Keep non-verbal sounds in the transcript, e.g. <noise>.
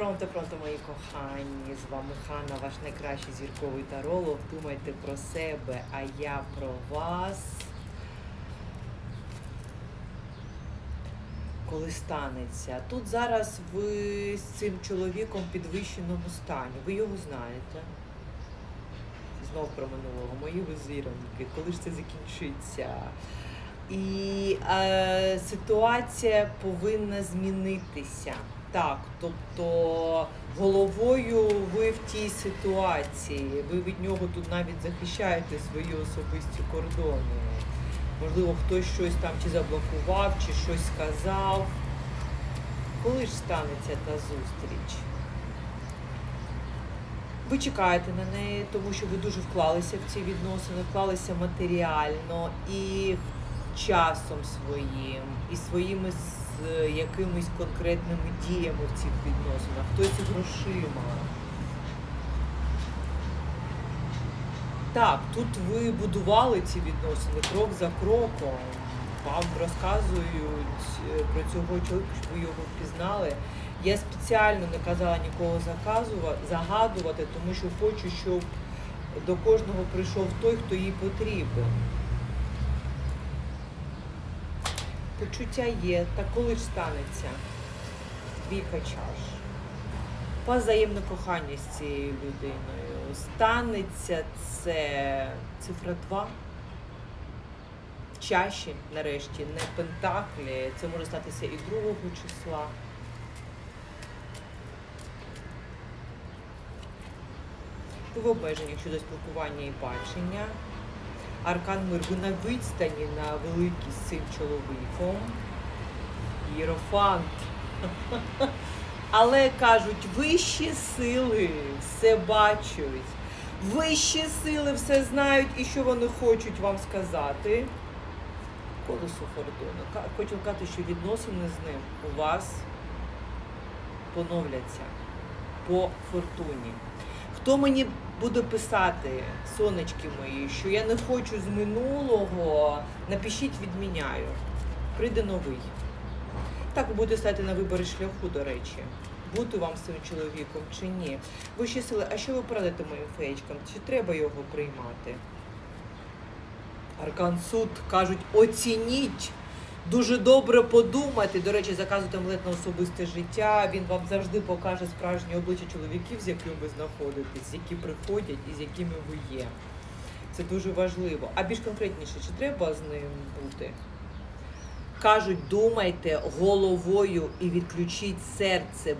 Пронто, пронто, мої кохані. З вами Ханна, ваш найкращий зірковий таролог. Думайте про себе, а я про вас. Коли станеться. Тут зараз ви з цим чоловіком в підвищеному стані. Ви його знаєте. Знов про минулого. Мої ви. Коли ж це закінчиться? І е, ситуація повинна змінитися. Так, тобто головою ви в тій ситуації, ви від нього тут навіть захищаєте свої особисті кордони. Можливо, хтось щось там чи заблокував, чи щось сказав. Коли ж станеться та зустріч? Ви чекаєте на неї, тому що ви дуже вклалися в ці відносини, вклалися матеріально і часом своїм, і своїми з- якимись конкретними діями в цих відносинах, хтось грошима. Так, тут ви будували ці відносини крок за кроком. Вам розказують е, про цього чоловіка, щоб ви його впізнали. Я спеціально не казала нікого загадувати, тому що хочу, щоб до кожного прийшов той, хто їй потрібен. Почуття є, та коли ж станеться? Двійка чаш. Позаємне кохання з цією людиною. Станеться це цифра 2 в чаші, нарешті, не пентаклі. Це може статися і другого числа. Ви в обмеженнях щодо спілкування і бачення. Аркан мир, ви на відстані на великій з цим чоловіком. Єрофант. <laughs> Але кажуть, вищі сили все бачать. Вищі сили все знають і що вони хочуть вам сказати. Колесо фортуни. Ка- Хочу сказати, що відносини з ним у вас поновляться по фортуні. Хто мені буде писати, сонечки мої, що я не хочу з минулого, напишіть відміняю. Прийде новий. Так ви будете стати на виборі шляху, до речі. Бути вам цим чоловіком чи ні. Вищі сили, а що ви порадите моїм феєчкам? Чи треба його приймати? Аркан суд кажуть, оцініть. Дуже добре подумати. До речі, заказуйте омлет на особисте життя. Він вам завжди покаже справжнє обличчя чоловіків, з якими ви знаходитесь, які приходять і з якими ви є. Це дуже важливо. А більш конкретніше, чи треба з ним бути? Кажуть, думайте головою і відключіть серце.